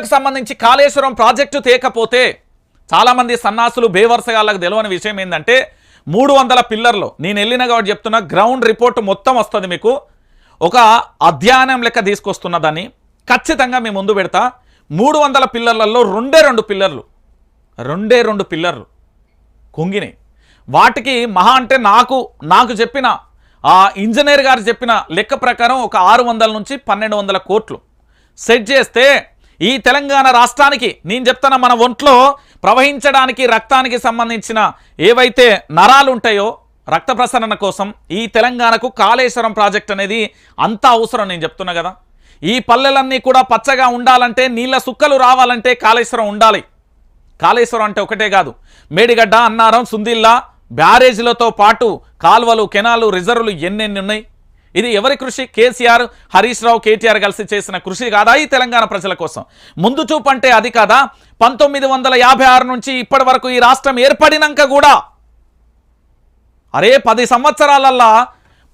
కు సంబంధించి కాళేశ్వరం ప్రాజెక్టు తేకపోతే చాలామంది సన్నాసులు బేవర్సగాళ్ళకు తెలియని విషయం ఏంటంటే మూడు వందల పిల్లర్లు నేను వెళ్ళిన కాబట్టి చెప్తున్నా గ్రౌండ్ రిపోర్ట్ మొత్తం వస్తుంది మీకు. ఒక అధ్యయనం లెక్క తీసుకొస్తున్న దాన్ని ఖచ్చితంగా మీ ముందు పెడతా. మూడు వందల పిల్లర్లలో రెండే రెండు పిల్లర్లు రెండే రెండు పిల్లర్లు కుంగినాయి. వాటికి మహా అంటే నాకు నాకు చెప్పిన ఆ ఇంజనీర్ గారు చెప్పిన లెక్క ప్రకారం ఒక ఆరు వందల నుంచి పన్నెండు వందల కోట్లు సెట్ చేస్తే ఈ తెలంగాణ రాష్ట్రానికి నేను చెప్తున్న మన ఒంట్లో ప్రవహించడానికి రక్తానికి సంబంధించిన ఏవైతే నరాలు ఉంటాయో రక్త ప్రసరణ కోసం ఈ తెలంగాణకు కాళేశ్వరం ప్రాజెక్ట్ అనేది అంతా అవసరం నేను చెప్తున్నా కదా. ఈ పల్లెలన్నీ కూడా పచ్చగా ఉండాలంటే నీళ్ళ సుక్కలు రావాలంటే కాళేశ్వరం ఉండాలి. కాళేశ్వరం అంటే ఒకటే కాదు. మేడిగడ్డ అన్నారం సుందిల్లా బ్యారేజీలతో పాటు కాల్వలు కెనాలు రిజర్వులు ఎన్నెన్ని ఉన్నాయి? ఇది ఎవరి కృషి? కేసీఆర్ హరీష్ రావు కేటీఆర్ కలిసి చేసిన కృషి కాదా ఈ తెలంగాణ ప్రజల కోసం? ముందు చూపు అంటే అది కాదా? పంతొమ్మిది వందల యాభై ఆరు నుంచి ఇప్పటి వరకు ఈ రాష్ట్రం ఏర్పడినాక కూడా అరే పది సంవత్సరాలల్లా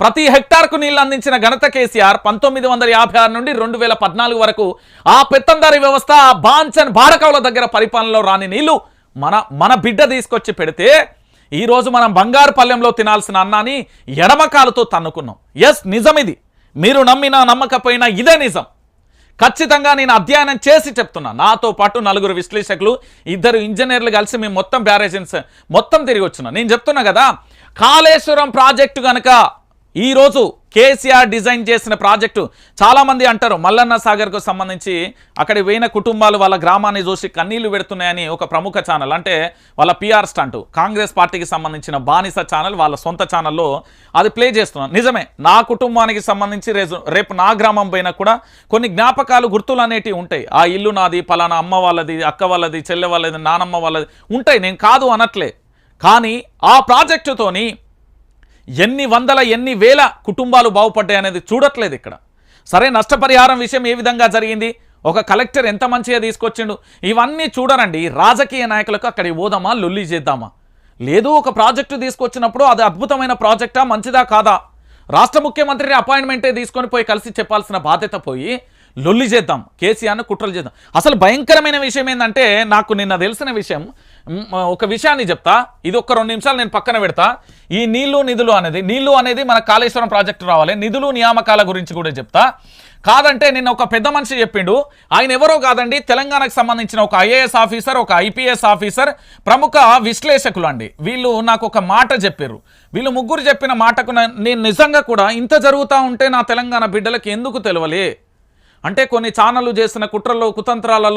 ప్రతి హెక్టార్కు నీళ్ళు అందించిన ఘనత కేసీఆర్ పంతొమ్మిది వందల యాభై ఆరు నుండి రెండు వేల పద్నాలుగు వరకు ఆ పెత్తందారి వ్యవస్థ ఆ బాంచన్ భారకవుల దగ్గర పరిపాలనలో రాని నీళ్ళు మన మన బిడ్డ తీసుకొచ్చి పెడితే ఈరోజు మనం బంగారు పల్లెంలో తినాల్సిన అన్నాన్ని ఎడమకాలతో తన్నుకున్నాం. ఎస్ నిజం ఇది మీరు నమ్మినా నమ్మకపోయినా ఇదే నిజం. ఖచ్చితంగా నేను అధ్యయనం చేసి చెప్తున్నా. నాతో పాటు నలుగురు విశ్లేషకులు ఇద్దరు ఇంజనీర్లు కలిసి మేము మొత్తం బ్యారేజెన్స్ మొత్తం తిరిగి వచ్చినా. నేను చెప్తున్నా కదా కాళేశ్వరం ప్రాజెక్టు కనుక ఈరోజు కేసీఆర్ డిజైన్ చేసిన ప్రాజెక్టు చాలామంది అంటారు మల్లన్న సాగర్కు సంబంధించి అక్కడి పోయిన కుటుంబాలు వాళ్ళ గ్రామాన్ని చూసి కన్నీళ్ళు పెడుతున్నాయని ఒక ప్రముఖ ఛానల్ అంటే వాళ్ళ పిఆర్ స్టంట్ కాంగ్రెస్ పార్టీకి సంబంధించిన బానిస ఛానల్ వాళ్ళ సొంత ఛానల్లో అది ప్లే చేస్తున్నాను నిజమే నా కుటుంబానికి సంబంధించి రేపు నా గ్రామం పోయినా కూడా కొన్ని జ్ఞాపకాలు గుర్తులు అనేటివి ఉంటాయి. ఆ ఇల్లు నాది పలానా అమ్మ వాళ్ళది అక్క వాళ్ళది చెల్లె వాళ్ళది నానమ్మ వాళ్ళది ఉంటాయి. నేను కాదు అనట్లే. కానీ ఆ ప్రాజెక్టుతోని ఎన్ని వందల ఎన్ని వేల కుటుంబాలు బాగుపడ్డాయి అనేది చూడట్లేదు ఇక్కడ. సరే నష్టపరిహారం విషయం ఏ విధంగా జరిగింది? ఒక కలెక్టర్ ఎంత మంచిగా తీసుకొచ్చిండు? ఇవన్నీ చూడరండి. రాజకీయ నాయకులకు అక్కడికి పోదామా లొల్లి చేద్దామా? లేదు ఒక ప్రాజెక్టు తీసుకొచ్చినప్పుడు అది అద్భుతమైన ప్రాజెక్టా మంచిదా కాదా? రాష్ట్ర ముఖ్యమంత్రిని అపాయింట్మెంటే తీసుకొని పోయి కలిసి చెప్పాల్సిన బాధ్యత పోయి లొల్లి చేద్దాం కేసీఆర్ను కుట్రలు చేద్దాం. అసలు భయంకరమైన విషయం ఏంటంటే నాకు నిన్న తెలిసిన విషయం ఒక విషయాన్ని చెప్తా. ఇది ఒక్క రెండు నిమిషాలు నేను పక్కన పెడతా. ఈ నీళ్ళు నిధులు అనేది నీళ్ళు అనేది మన కాళేశ్వరం ప్రాజెక్టు రావాలి. నిధులు నియామకాల గురించి కూడా చెప్తా. కాదంటే నిన్న ఒక పెద్ద మనిషి చెప్పిండు. ఆయన ఎవరో కాదండి తెలంగాణకు సంబంధించిన ఒక ఐఏఎస్ ఆఫీసర్ ఒక ఐపీఎస్ ఆఫీసర్ ప్రముఖ విశ్లేషకులు అండి వీళ్ళు నాకు ఒక మాట చెప్పారు వీళ్ళు ముగ్గురు చెప్పిన మాటకు నేను నిజంగా కూడా ఇంత జరుగుతూ ఉంటే నా తెలంగాణ బిడ్డలకు ఎందుకు తెలవలే? అంటే కొన్ని ఛానళ్ళు చేసిన కుట్రల్లో కుతంత్రాలలో